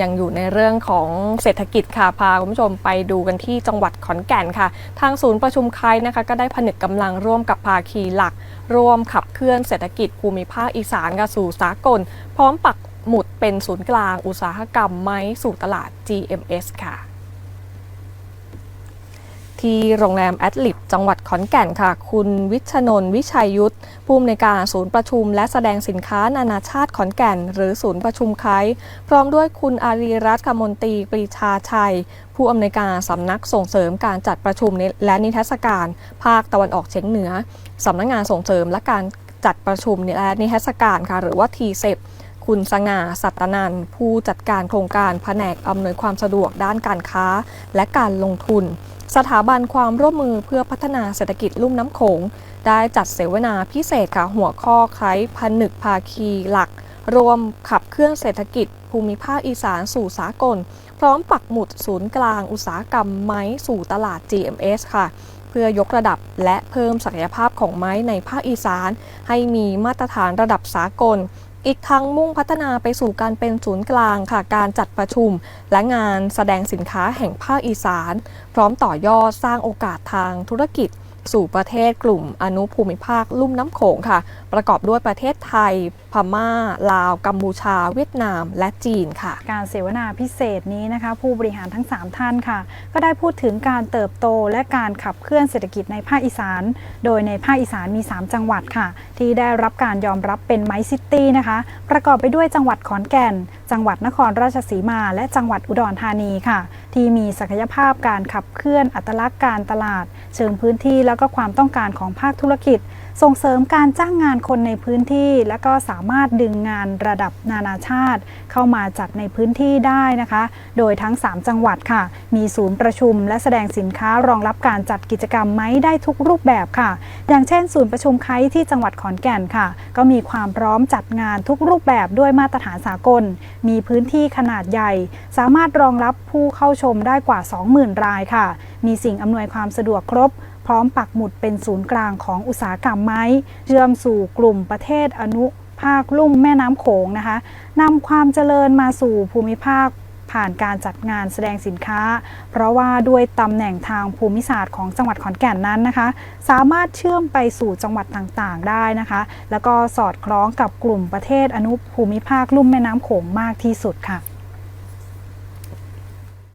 ยังอยู่ในเรื่องของเศรษฐกิจค่ะพาคุณผู้ชมไปดูกันที่จังหวัดขอนแก่นค่ะ ทางศูนย์ประชุมไคายนะคะ ก็ได้ผนึกกำลังร่วมกับภาคีหลัก ร่วมขับเคลื่อนเศรษฐกิจภูมิภาคอีสานกับสู่สากล พร้อมปักหมุดเป็นศูนย์กลางอุตสาหกรรมไม้สู่ตลาด GMS ค่ะ ที่โรงแรมแอดลิปจังหวัดขอนแก่นค่ะ คุณวิชนนท์วิชัยยุทธผู้อำนวยการศูนย์ประชุม และแสดงสินค้านานาชาติขอนแก่น หรือศูนย์ประชุมไคพร้อมด้วยคุณอารีรัตน์กมลตรีปรีชาชัย ผู้อำนวยการสำนักส่งเสริมการจัดประชุมและนิทรรศการ ภาคตะวันออกเฉียงเหนือสำนักงานส่งเสริมและการจัดประชุมและนิทรรศการค่ะหรือว่าทีเซคุณสง่าสัตนันผู้จัดการโครงการแผนกอำนวยความสะดวกด้านการค้า และการลงทุน สถาบันความร่วมมือเพื่อพัฒนาเศรษฐกิจลุ่มน้ำโขง ได้จัดเสวนาพิเศษค่ะหัวข้อคล้ผนึกภาคีหลัก รวมขับเคลื่อนเศรษฐกิจ ภูมิภาคอีสานสู่สากล พร้อมปักหมุดศูนย์กลางอุตสาหกรรมไม้สู่ตลาด GMS ค่ะ เพื่อยกระดับและเพิ่มศักยภาพของไม้ในภาคอีสาน ให้มีมาตรฐานระดับสากล อีกทั้งมุ่งพัฒนาไปสู่การเป็นศูนย์กลางค่ะการจัดประชุม และงานแสดงสินค้าแห่งภาคอีสาน พร้อมต่อยอดสร้างโอกาสทางธุรกิจ สู่ประเทศกลุ่มอนุภูมิภาคลุ่มน้ำโขงค่ะ ประกอบด้วยประเทศไทย พม่า ลาว กัมพูชา เวียดนาม และจีนค่ะ การเสวนาพิเศษนี้นะคะ ผู้บริหารทั้ง 3 ท่านค่ะ ก็ได้พูดถึงการเติบโตและการขับเคลื่อนเศรษฐกิจในภาคอีสาน โดยในภาคอีสานมี 3 จังหวัดค่ะ ที่ได้รับการยอมรับเป็นไมซิตี้นะคะ ประกอบไปด้วยจังหวัดขอนแก่น จังหวัดนครราชสีมา และจังหวัดอุดรธานีค่ะ ที่มีศักยภาพการขับเคลื่อนอัตลักษณ์การตลาด เชิงพื้นที่และแล้วก็ความต้องการของภาคธุรกิจ ส่งเสริมการจ้างงานคนในพื้นที่ และก็สามารถดึงงานระดับนานาชาติ เข้ามาจัดในพื้นที่ได้นะคะ โดยทั้ง 3 จังหวัดค่ะ มีศูนย์ประชุม และแสดงสินค้ารองรับการจัดกิจกรรมไม้ได้ทุกรูปแบบค่ะ อย่างเช่น ศูนย์ประชุมไคที่จังหวัดขอนแก่นค่ะ ก็มีความพร้อมจัดงานทุกรูปแบบด้วยมาตรฐานสากล มีพื้นที่ขนาดใหญ่ สามารถรองรับผู้เข้าชมได้กว่า 20,000 รายค่ะ มีสิ่งอำนวยความสะดวกครบ พร้อมปักหมุดเป็นศูนย์กลางของอุตสาหกรรมไม้ เชื่อมสู่กลุ่มประเทศอนุภาคลุ่มแม่น้ำโขงนะคะนำความเจริญมาสู่ภูมิภาคผ่านการจัดงานแสดงสินค้า เพราะว่าด้วยตำแหน่งทางภูมิศาสตร์ของจังหวัดขอนแก่นนั้นนะคะ สามารถเชื่อมไปสู่จังหวัดต่างๆ ได้นะคะ แล้วก็สอดคล้องกับกลุ่มประเทศอนุภูมิภาคลุ่มแม่น้ำโขงมากที่สุดค่ะ